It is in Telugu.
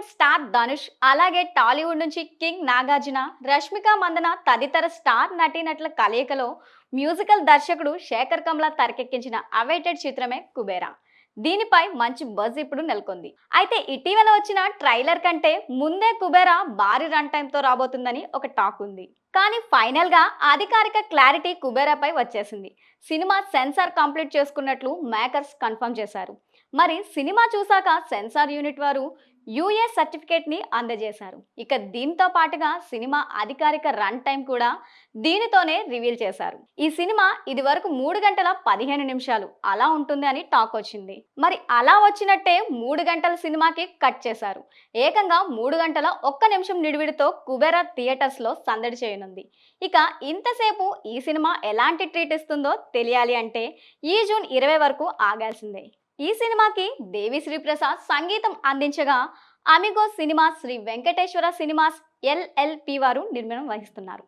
బాలీవుడ్ స్టార్ ధనుష్ అలాగే టాలీవుడ్ నుంచి కింగ్ నాగార్జున రష్మిక మందన తదితర స్టార్ నటీనటుల కలయికలో మ్యూజికల్ దర్శకుడు శేఖర్ కమ్లా తెరకెక్కించిన అవైటెడ్ చిత్రమే కుబేరా. దీనిపై మంచి బజ్ ఇప్పుడు నెలకొంది. అయితే ఇటీవల వచ్చిన ట్రైలర్ కంటే ముందే కుబేరా భారీ రన్ టైంతో రాబోతుందని ఒక టాక్ ఉంది. కానీ ఫైనల్గా అధికారిక క్లారిటీ కుబేరాపై వచ్చేసింది. సినిమా సెన్సార్ కంప్లీట్ చేసుకున్నట్లు మేకర్స్ కన్ఫర్మ్ చేశారు. మరి సినిమా చూశాక సెన్సార్ యూనిట్ వారు యూఏ సర్టిఫికేట్ని అందజేశారు. ఇక దీంతో పాటుగా సినిమా అధికారిక రన్ టైం కూడా దీనితోనే రివీల్ చేశారు. ఈ సినిమా ఇది వరకు మూడు గంటల పదిహేను నిమిషాలు అలా ఉంటుంది అని టాక్ వచ్చింది. మరి అలా వచ్చినట్టే మూడు గంటల సినిమాకి కట్ చేశారు. ఏకంగా మూడు గంటల ఒక్క నిమిషం నిడివిడితో కుబేరా థియేటర్స్లో సందడి చేయనుంది. ఇక ఇంతసేపు ఈ సినిమా ఎలాంటి ట్రీట్ ఇస్తుందో తెలియాలి అంటే ఈ జూన్ ఇరవై వరకు ఆగాల్సిందే. ఈ సినిమాకి దేవి శ్రీప్రసాద్ సంగీతం అందించగా Amigo cinemas Sri Venkateswara cinemas LLP వారు నిర్మాణం వహిస్తున్నారు.